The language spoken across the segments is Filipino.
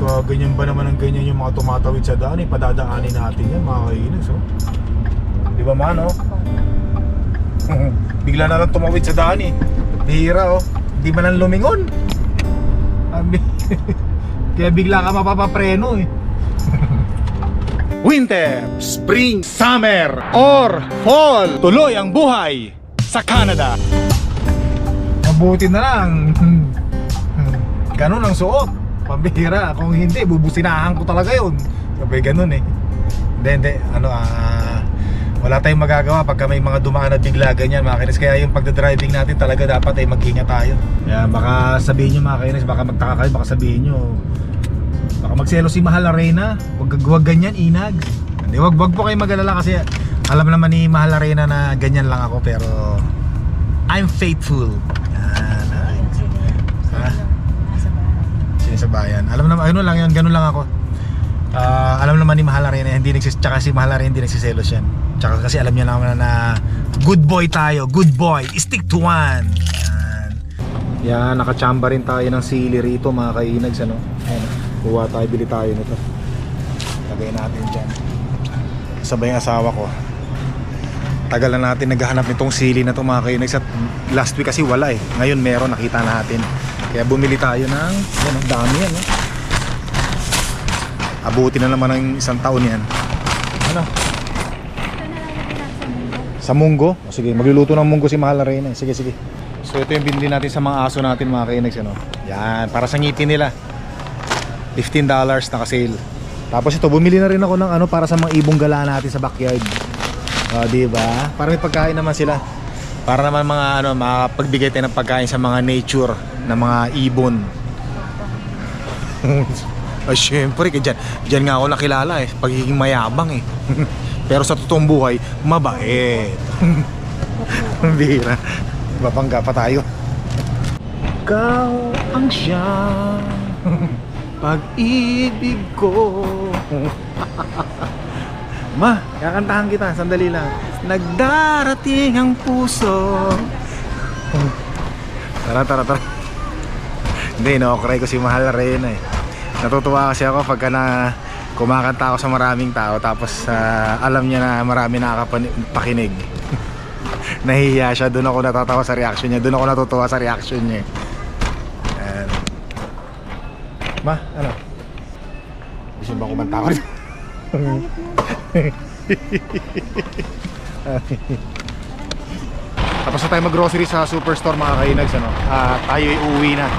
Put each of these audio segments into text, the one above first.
Ka, ganyan ba naman ang ganyan yung mga tumatawid sa daan? Ipadadaanin natin yan mga kainis oh. Di ba man oh? Bigla na lang tumawid sa daan eh. Bihira oh. Di ba nang lumingon? Kaya bigla ka mapapapreno eh. Winter, Spring, Summer, or Fall. Tuloy ang buhay sa Canada. Mabuti na lang. Ganun ang suot. Pambihira. Kung hindi, bubusinahan ko talaga yun. Sabi ganun eh. Hindi, hindi. Ano, ah... wala tayong magagawa pagka may mga dumaan na bigla ganyan mga kainis kaya yung pagdadriving natin talaga dapat ay mag-ingat tayo kaya baka sabihin nyo mga kainis baka magtaka kayo baka sabihin nyo baka magselo si Mahal Arena wag, wag ganyan inag hindi wag, wag po kayo magalala kasi alam naman ni Mahal Arena na ganyan lang ako pero I'm faithful yan ay. Ha? Sinisabayan alam naman ano lang yan ganun lang ako. Ah, alam naman ni Mahal Arena hindi nagsis tsaka si Mahal Arena hindi nagsiselos yan. Tsaka kasi alam niya naman na good boy tayo good boy stick to one. Yan. Yan nakachamba rin tayo ng sili rito mga kainags ano? Kuha tayo bili tayo nito. Lagay natin dyan. Sabay ang asawa ko. Tagal na natin naghahanap nitong sili na to mga kainags at last week kasi wala eh. Ngayon meron nakita natin kaya bumili tayo ng yan ang dami yan eh. Abuti na naman ng isang taon yan. Ano? Sa munggo? O, sige, magluluto ng munggo si Mahal na Reyna. Sige, sige. So ito yung binili natin sa mga aso natin mga kainags. Ano? Yan, para sa ngipin nila. $15 naka-sale. Tapos ito, bumili na rin ako ng ano para sa mga ibong gala natin sa backyard. O, di ba? Para may pagkain naman sila. Para naman mga ano, makapagbigay tayo ng pagkain sa mga nature na mga ibon. Ay, syempre, kaya dyan, dyan nga ako nakilala eh. Pagiging mayabang eh. Pero sa totoong buhay, mabait. Bihira. Mapangga pa tayo. Ikaw ang siya Pag-ibig ko Ma, kakantahan kita, sandali lang Nagdarating ang puso Tara, tara, tara Hindi, no-cry ko si Mahal Reyna eh Natutuwa kasi ako pagka na kumakanta ako sa maraming tao tapos ah, alam niya na marami nakakapakinig. Nahihiya siya, doon ako natatawa sa reaction niya, doon ako natutuwa sa reaction niya. Ayan. Ma, ano? Gusto ba kumanta ako? Tapos na tayo mag-grocery sa superstore mga kainags ano? Ah, tayo ay uwi na.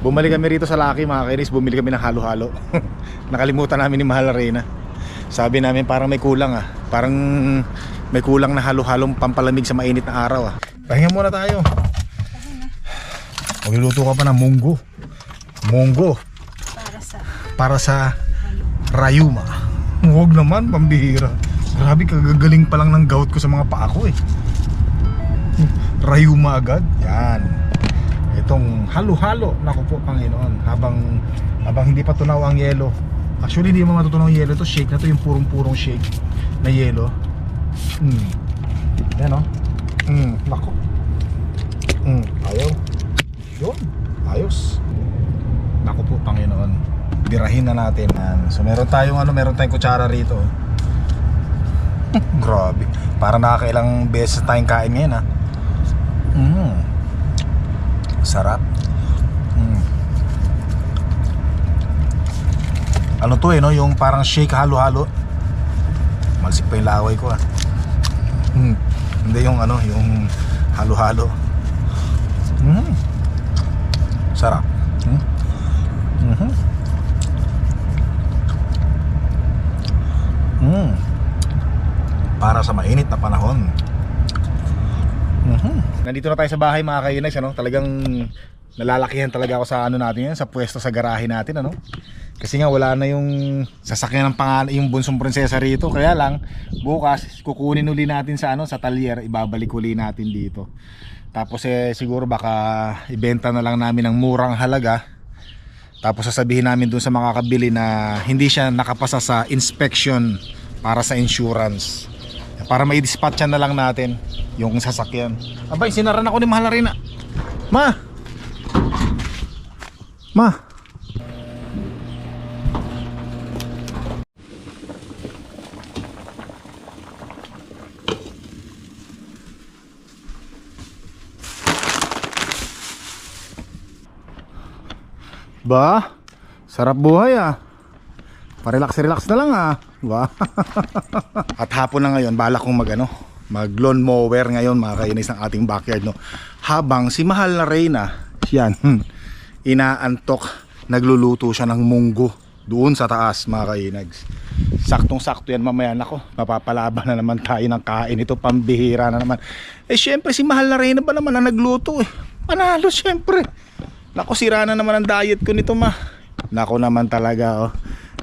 Bumalik kami rito sa Lucky mga kainis, bumili kami ng halo-halo. Nakalimutan namin ni Mahal Arena. Sabi namin parang may kulang ah. Parang may kulang na halo-halong pampalamig sa mainit na araw ah. Pahinga muna tayo. Magluluto ka pa ng munggo. Munggo Para sa para sa Rayuma. Huwag naman, pambihira. Grabe, kagagaling pa lang ng gout ko sa mga paa ko eh. Rayuma agad. Yan. Itong halo-halo. Naku po, Panginoon. Habang, habang hindi pa tunaw ang yelo. Actually, hindi mo matutunaw ang yelo. Ito shake na to yung purong-purong shake na yelo. Hmm. Yan o. Hmm. Naku. Hmm. Ayaw. Yun. Ayos. Naku po, Panginoon. Birahin na natin. Yan. So meron tayong ano, meron tayong kutsara rito. Grabe. Para nakakailang beses tayong kain ngayon ha. Mm. Sarap. Mm. Ano to eh no, yung parang shake halo-halo. Malsik pa yung laway ko ah. Mm. Hindi yung ano, yung halo-halo. Mm. Sarap. Mm. Mhm. Mm. Para sa mainit na panahon. Mhm. Nandito na tayo sa bahay mga kainags ano? Talagang nalalakihan talaga ako sa ano natin yan, sa pwesto sa garahe natin ano. Kasi nga wala na yung sasakyan ng pangalan yung bunsong prinsesa rito. Kaya lang bukas kukunin uli natin sa ano sa talyer, ibabalik uli natin dito. Tapos eh siguro baka ibenta na lang namin ng murang halaga. Tapos sasabihin namin dun sa makakabili na hindi siya nakapasa sa inspection para sa insurance. Para may dispatcha na lang natin yung sasakyan. Abay, sinaran ako ni Mahal Arena. Ma! Ma! Ba? Sarap buhay ah. Pa-relax-relax na lang ah. Ba? At hapon na ngayon, balak kong mag ano, mag lawn mower ngayon mga kainis ng ating backyard no. Habang si mahal na Reyna, yan, inaantok, nagluluto siya ng munggo doon sa taas mga kainags. Saktong sakto yan mamaya nako, mapapalaban na naman tayo ng kain ito, pambihira na naman. Eh syempre si mahal na Reyna ba naman ang nagluto eh. Panalo syempre. Nako sira na naman ang diet ko nito ma. Nako naman talaga oh.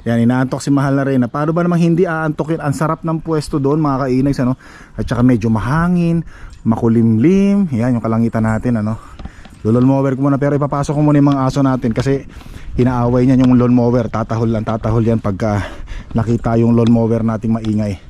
Yan, inaantok si Mahal na Reyna. Paano ba namang hindi aantok yun? Ang sarap ng pwesto doon, mga kainags, ano? At saka medyo mahangin, makulimlim. Yan, yung kalangitan natin, ano? Lulol mower ko muna, pero ipapasok ko muna yung mga aso natin kasi inaaway niyan yung lawn mower. Tatahol lang, tatahol yan pagka nakita yung lawn mower nating maingay.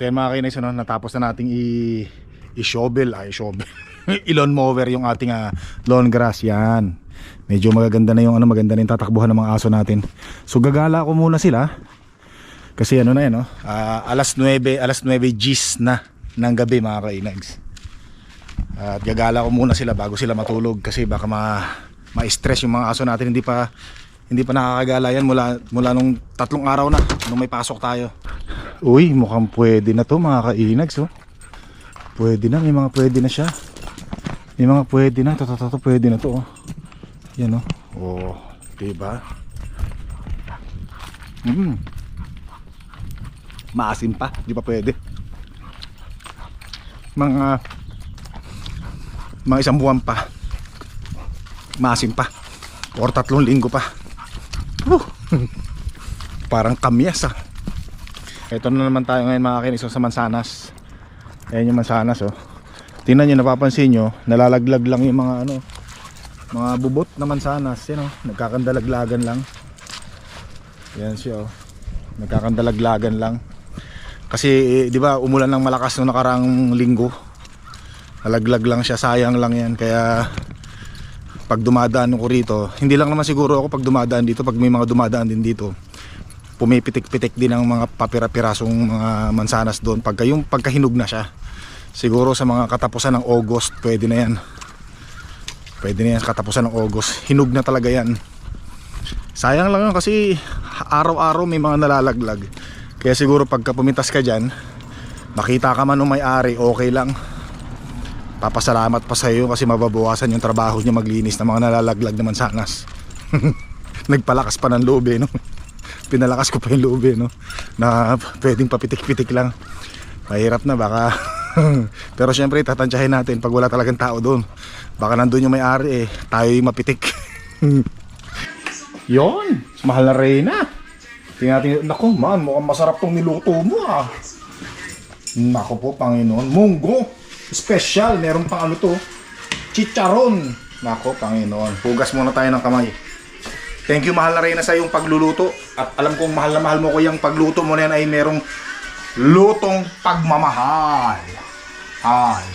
So yan mga kainis, ano, natapos na nating i-shovel, ay shovel. I-lawn mower yung ating ah, lawn grass yan. Medyo magaganda na yung ano, maganda na yung tatakbuhan ng mga aso natin. So gagala ko muna sila. Kasi ano na yan, no? Ah, alas 9, alas 9 G's na ng gabi mga kainags. At gagala ko muna sila bago sila matulog kasi baka ma ma-stress yung mga aso natin hindi pa hindi pa nakakagala yan mula mula nung tatlong araw na nung may pasok tayo. Uy, mukhang pwede na to mga kainags oh. Pwede na, may mga pwede na siya. May mga pwede na, to, to, to, to, pwede na to oh. Yan oh. Oh, diba? Mm. Maasim pa, di pa pwede. Mga mga isang buwan pa. Maasim pa. Or tatlong linggo pa. Whew. Parang kamyas ah. Ito na naman tayo ngayon mga kinis sa Mansanas. Ayan yung Mansanas oh. Tingnan nyo, napapansin nyo, nalalaglag lang yung mga ano, mga bubot na Mansanas. Yan oh, nagkakandalaglagan lang. Yan siya oh. Nagkakandalaglagan lang. Kasi eh, di ba umulan ng malakas noong nakarang linggo. Nalaglag lang siya, sayang lang yan. Kaya pag dumadaan ko rito, hindi lang naman siguro ako pag dumadaan dito, pag may mga dumadaan din dito, pumipitik-pitik din ang mga papira-pirasong mga mansanas doon pagka yung pagkahinog na siya. Siguro sa mga katapusan ng August, pwede na yan. Pwede na yan sa katapusan ng August. Hinog na talaga yan. Sayang lang kasi araw-araw may mga nalalaglag. Kaya siguro pagka pumitas ka dyan, makita ka man ng may-ari, okay lang. Papasalamat pa sa iyo kasi mababawasan yung trabaho niya maglinis ng mga nalalaglag naman sanas. Nagpalakas pa ng loob eh, no? Pinalakas ko pa yung loob eh, no? Na pwedeng papitik-pitik lang. Mahirap na baka Pero syempre tatansyahin natin pag wala talagang tao doon. Baka nandun yung may-ari eh, tayo yung mapitik. Yon, mahal na Reyna. Tingnan natin, naku man, mukhang masarap tong niluto mo ah. Naku po, Panginoon. Munggo. Special. Meron pang ano to. Chicharon. Naku, Panginoon. Hugas muna tayo ng kamay. Thank you, mahal na Reyna, sa iyong pagluluto. At alam kong mahal na mahal mo ko yung pagluto mo na yan ay merong lutong pagmamahal. Ay.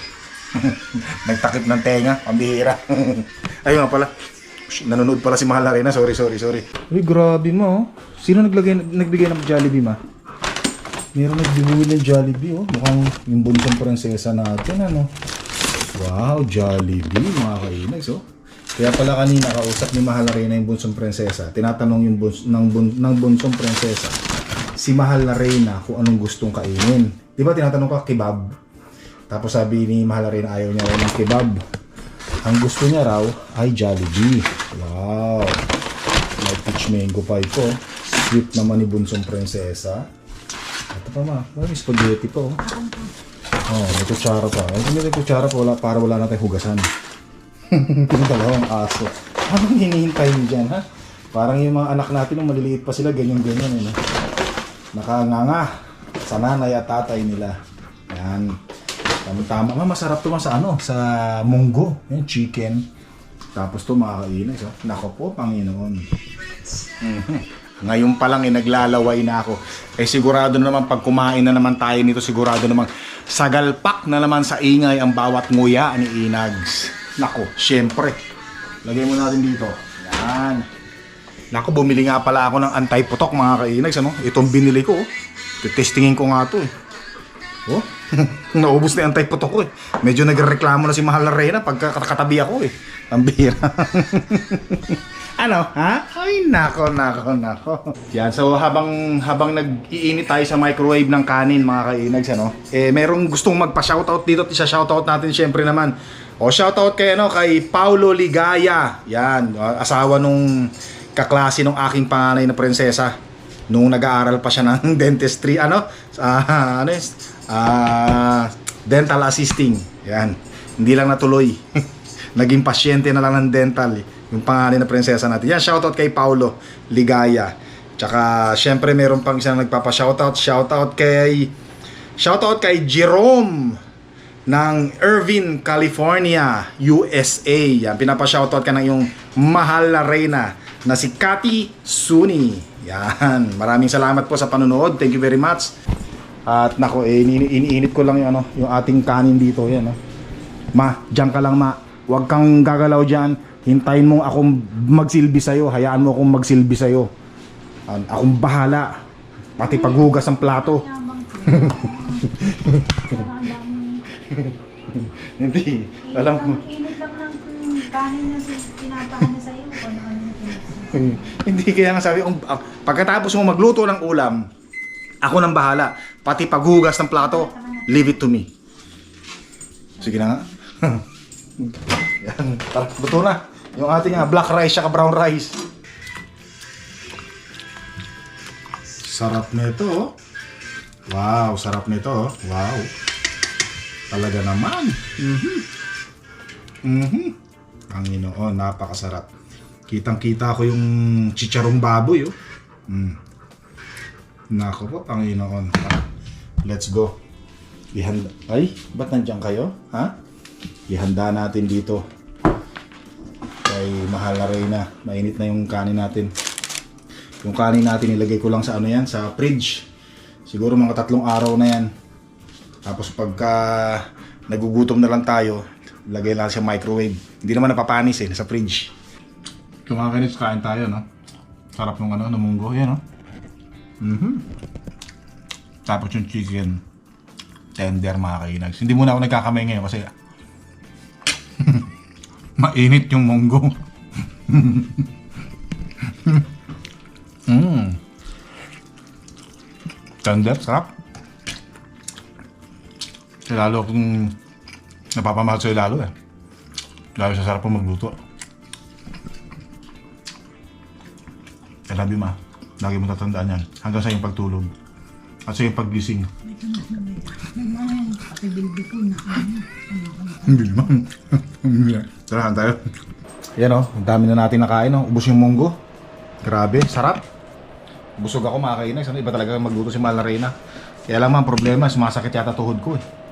Nagtakip ng tenga. Pambihira. Ayun nga pala. Nanonood pala si Mahal na Reyna. Sorry, sorry, sorry. Uy, grabe mo. oh. Sino naglagay, nagbigay ng Jollibee, ma? Meron nagbibigay ng Jollibee, oh. Mukhang yung bunsong prinsesa natin, ano. Wow, Jollibee, mga kainags, oh. Kaya pala kanina kausap ni Mahal na Reyna yung bunsong prinsesa. Tinatanong yung buns, ng, bun, ng bunsong prinsesa si Mahal na Reyna kung anong gustong kainin. Di ba tinatanong ka, kebab? Tapos sabi ni Mahal na Reyna ayaw niya ng kebab. Ang gusto niya raw ay Jollibee. Wow! May peach mango pie po. Sweet naman ni bunsong prinsesa. Ito pa ma, may spaghetti po. Oh, may kutsara pa. Ay, may kutsara pa wala, para wala natin hugasan. Yung dalawang aso. Anong hinihintay niyo dyan, ha? Parang yung mga anak natin, nung maliliit pa sila, ganyan-ganyan, eh, no? Nakanganga sa nanay at tatay nila. Yan. Tama-tama. Ma, masarap to ma sa ano? Sa munggo. Yan, chicken. Tapos to makakainis, oh. Nako po, Panginoon. Ngayon pa lang eh, naglalaway na ako. Eh sigurado na naman pag kumain na naman tayo nito, sigurado namang sagalpak na naman sa ingay ang bawat nguya ni Inags. Nako, syempre. Lagay mo natin dito. Yan. Nako, bumili nga pala ako ng anti-putok mga kainags. Ano? Itong binili ko. Oh. Testingin ko nga to eh. Oh, naubos na yung anti-putok ko eh. Medyo nagreklamo na si Mahal na Reyna pagka katabi ako eh. Ang bihira. ano, ha? Ay, nako, nako, nako. Yan, so habang habang nag-iinit tayo sa microwave ng kanin, mga kainags, ano, eh, merong gustong magpa-shoutout dito, at isa-shoutout natin syempre naman. O, shoutout kay, ano, kay Paulo Ligaya. Yan, uh, asawa nung kaklase nung aking panganay na prinsesa. Nung nag-aaral pa siya ng dentistry, ano, ah, ano is, ah, dental assisting. Yan, hindi lang natuloy. Naging pasyente na lang ng dental. eh. Yung pangalan na prinsesa natin. Yan, shoutout kay Paulo Ligaya. Tsaka, syempre, meron pang isang nagpapa-shoutout. Shoutout kay... Shoutout kay Jerome ng Irvine, California, USA. Yan, pinapa-shoutout ka ng yung mahal na reyna na si Cathy Suni. Yan, maraming salamat po sa panonood. Thank you very much. At nako, eh, ini- iniinit ko lang yung, ano, yung ating kanin dito. Yan, no? Ma, diyan ka lang ma. Huwag kang gagalaw dyan. Hintayin mo akong magsilbi sa'yo. Hayaan mo akong magsilbi sa'yo. An- Akong bahala. Pati paghugas ng plato. Hindi. Alam ko. Init lang ng kanin na pinapahan na sa'yo. Ano Hindi kaya nga sabi, um, ah, pagkatapos mo magluto ng ulam, ako nang bahala. Pati paghugas ng plato, leave it to me. Sige na nga. Yan, tara, luto na. Yung ating ah, black rice at brown rice. Sarap nito, oh. Wow, sarap nito, oh. Wow. Talaga naman. Mhm. Mhm. Panginoon, napakasarap. Kitang-kita ko yung chicharong baboy, oh. Mm. Nako po, Panginoon. Let's go. Ihanda. Ay, ba't nandiyan kayo? Ha? Ihanda natin dito. Kay Mahal na Reyna. Mainit na yung kanin natin. Yung kanin natin ilagay ko lang sa ano yan, sa fridge. Siguro mga tatlong araw na yan. Tapos pagka nagugutom na lang tayo, lagay lang sa microwave. Hindi naman napapanis eh, sa fridge. Kumakakinis, kain tayo, no? Sarap ng ano, namunggo. Yan, no? Mhm. Tapos yung chicken, tender mga kainags. Hindi muna ako nagkakamay ngayon kasi mainit yung munggo. mm. Tender, sarap. Lalo kung napapamahal sa'yo lalo eh. Lalo sa sarap po magluto. I love you ma. Lagi mo tatandaan yan. Hanggang sa iyong pagtulog. At sa iyong paggising. Hindi naman. Tara, tayo. Yan o, ang dami na natin nakain o. Ubus yung munggo. Grabe, sarap. Busog ako mga kainis. Ano, iba talaga magluto si Mahal na Reyna. Kaya lang man, problema, sumasakit yata tuhod ko eh.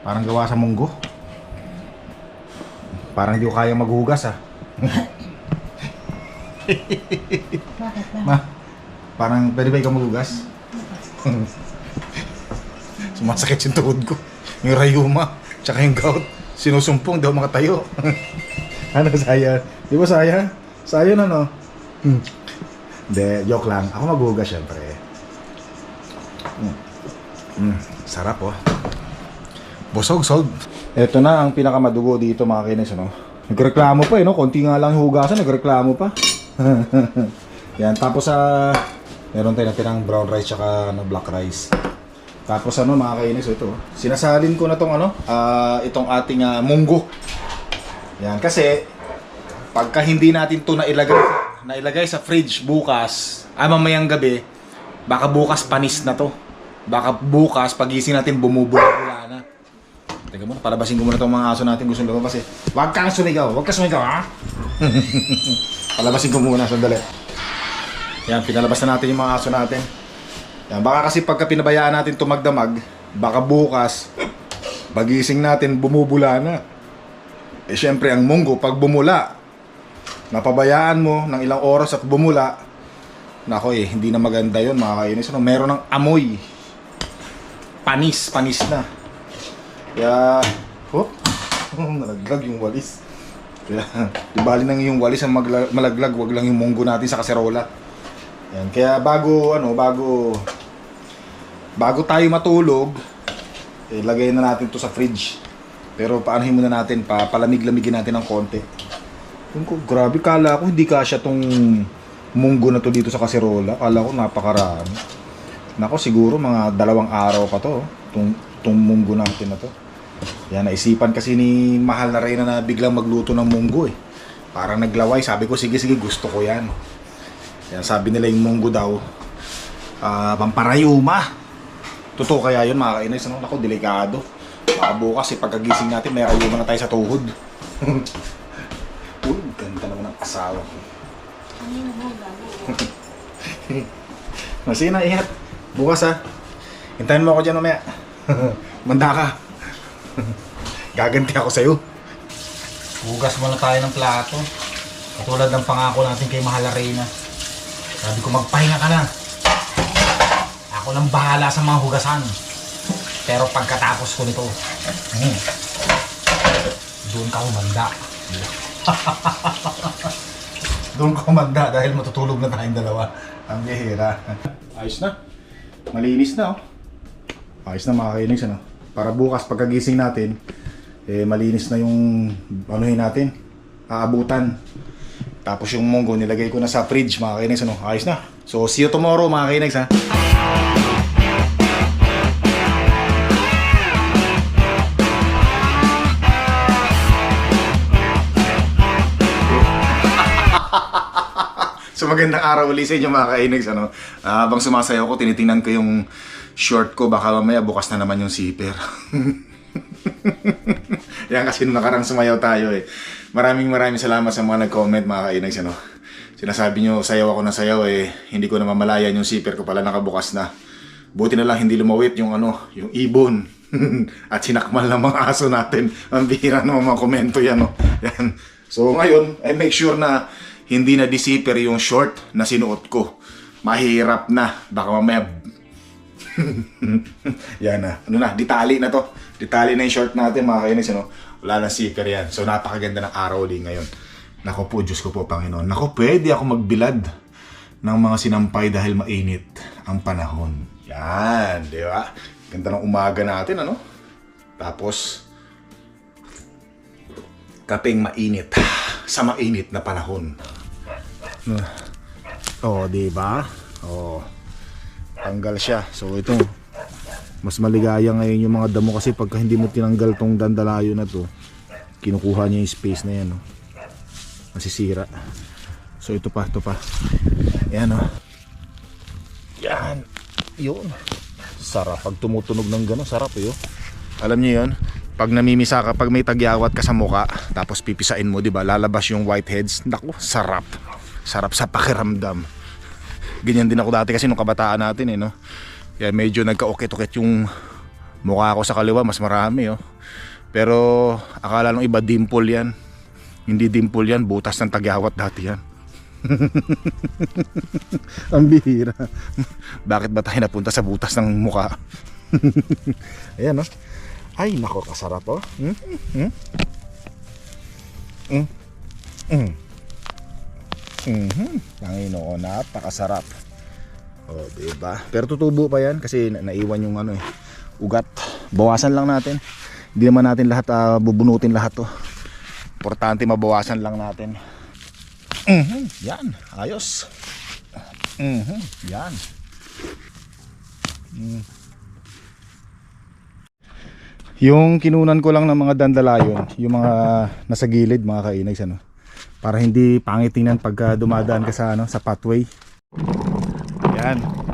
Parang gawa sa munggo. Parang hindi ko kaya maghugas ah. Bakit ba? Ma, parang pwede ba ikaw maghugas? Sumasakit yung tuhod ko. Yung rayuma, tsaka yung gout. Sinusumpong, daw makatayo. ano, saya? Di ba saya? Saya na, no? Hmm. Hindi, joke lang. Ako maghugas, syempre. Mm. Mm, sarap, oh. Busog, sog. Ito na ang pinakamadugo dito, mga kinis, ano? Nagreklamo pa, eh, no? Konti nga lang yung hugasan, nagreklamo pa. Yan, tapos sa meron tayo natirang brown rice tsaka ano, black rice. Tapos ano mga kainis ito, sinasalin ko na tong ano, ah, itong ating ah, munggo. Yan, kasi pagka hindi natin to nailagay, nailagay sa fridge bukas, ah mamayang gabi, baka bukas panis na to. Baka bukas pagising natin bumubula na. Teka muna, palabasin ko muna itong mga aso natin gusto lumabas eh. Huwag kang sumigaw, huwag kang sumigaw ha. palabasin ko muna, sandali. Yan, pinalabas na natin yung mga aso natin. Yan, baka kasi pagka pinabayaan natin ito magdamag, baka bukas, pagising natin, bumubula na. Eh syempre, ang munggo, pag bumula, napabayaan mo ng ilang oras at bumula, nako eh, hindi na maganda yon mga kainis. Ano, meron ng amoy. Panis, panis na. Kaya, oh, nalaglag yung walis. Kaya, di bali nang yung walis ang magla- malaglag, wag lang yung munggo natin sa kaserola. Yan, kaya bago, ano, bago, bago tayo matulog, eh, lagay na natin to sa fridge. Pero paanahin muna natin, pa, palamig-lamigin natin ng konti. Yung ko, grabe, kala ko hindi kasya tong munggo na to dito sa kaserola. Kala ko napakarami. Nako, siguro mga dalawang araw pa to, tong, tong munggo natin na to. Yan, naisipan kasi ni Mahal na Reyna na biglang magluto ng munggo eh. Parang naglaway, sabi ko, sige, sige, gusto ko yan. Yan, sabi nila yung munggo daw, ah, pamparayuma. Totoo kaya yun mga kainis, ano? Nako, delikado. Baka bukas, eh, pagkagising natin, may rayuma na tayo sa tuhod. Uy, ganda naman ng asawa ko. Kanino mo, gago? Sige na, ingat. Bukas ha. Hintayin mo ako dyan mamaya. Manda ka. Gaganti ako sa'yo. Hugas muna tayo ng plato. Katulad ng pangako natin kay Mahal na Reyna. Sabi ko magpahinga ka na. Ako nang bahala sa mga hugasan. Pero pagkatapos ko nito, hmm, doon ka umanda. doon ka umanda dahil matutulog na tayong dalawa. Ang bihira. Ayos na. Malinis na oh. Ayos na mga kainis ano. Para bukas pagkagising natin, eh malinis na yung anuhin natin, aabutan. Tapos yung munggo nilagay ko na sa fridge mga kainis ano. Ayos na. So see you tomorrow mga kainis ha. So magandang araw ulit sa inyo mga kainags. Ano? Ah, habang sumasayaw ko, tinitingnan ko yung short ko. Baka mamaya bukas na naman yung zipper. Yan kasi nung nakarang sumayaw tayo eh. Maraming maraming salamat sa mga nag-comment mga kainags. Ano? Sinasabi nyo, sayaw ako ng sayaw eh. Hindi ko na mamalayan yung zipper ko pala nakabukas na. Buti na lang hindi lumawit yung ano, yung ibon. At sinakmal ng mga aso natin. Ang bihira ng mga komento yan. No? yan. So ngayon, I make sure na hindi na disiper yung short na sinuot ko. Mahirap na. Baka mamaya... yan na. Ano na, ditali na to. Ditali na yung short natin mga kainis. Ano? Wala na zipper yan. So napakaganda ng araw din ngayon. Nako po, Diyos ko po, Panginoon. Nako, pwede ako magbilad ng mga sinampay dahil mainit ang panahon. Yan, di ba? Ganda ng umaga natin, ano? Tapos, kapeng mainit sa mainit na panahon. Oh, di ba? Oh. Tanggal siya. So ito mas maligaya ngayon yung mga damo kasi pagka hindi mo tinanggal tong dandalayo na to, kinukuha niya yung space na yan, no. Masisira. So ito pa, ito pa. Yan, oh. Yan. Yun. Sarap. Pag tumutunog ng gano'n, sarap eh, oh. Alam niyo yun? Pag namimisa ka, pag may tagyawat ka sa muka, tapos pipisain mo, di ba? Lalabas yung whiteheads. Naku, sarap. Sarap sa pakiramdam. Ganyan din ako dati kasi nung kabataan natin eh, no? Kaya medyo nagka-ukit-ukit yung mukha ko sa kaliwa, mas marami, oh. Pero akala ng iba dimple yan. Hindi dimple yan, butas ng tagyawat dati yan. Ang bihira. Bakit ba tayo napunta sa butas ng mukha? Ayan, no? Ay, nako, kasarap, oh. Mm, mm, mm, mm. Mhm. Panginoon, napakasarap. Oh, diba? Pero tutubo pa yan kasi na- naiwan yung ano eh, ugat. Bawasan lang natin. Hindi naman natin lahat ah, bubunutin lahat to. Importante mabawasan lang natin. Mhm. Yan, ayos. Mhm. Yan. Mm. Yung kinunan ko lang ng mga dandalayon, yung mga nasa gilid mga kainags ano. Para hindi pangit tingnan pagka dumadaan ka sa ano, sa pathway. Yan.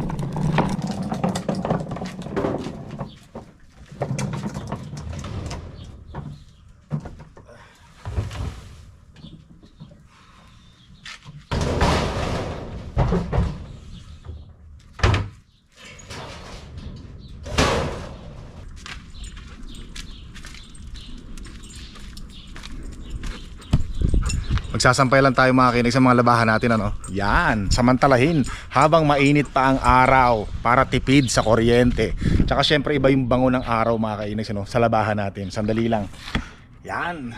Magsasampay lang tayo mga kinig sa mga labahan natin ano. Yan, samantalahin habang mainit pa ang araw para tipid sa kuryente. Tsaka syempre iba yung bango ng araw mga kainis ano, sa labahan natin. Sandali lang. Yan.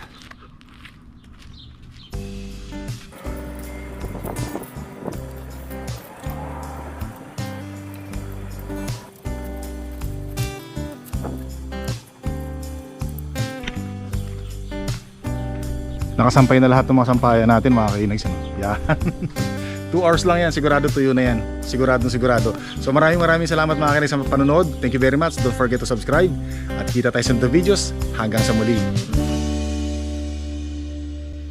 Nakasampay na lahat ng mga sampayan natin mga kainags. Ano? Yan. 2 hours lang yan, sigurado tuyo na yan. Sigurado sigurado. So maraming maraming salamat mga kainags sa panonood. Thank you very much. Don't forget to subscribe. At kita tayo sa mga videos. Hanggang sa muli.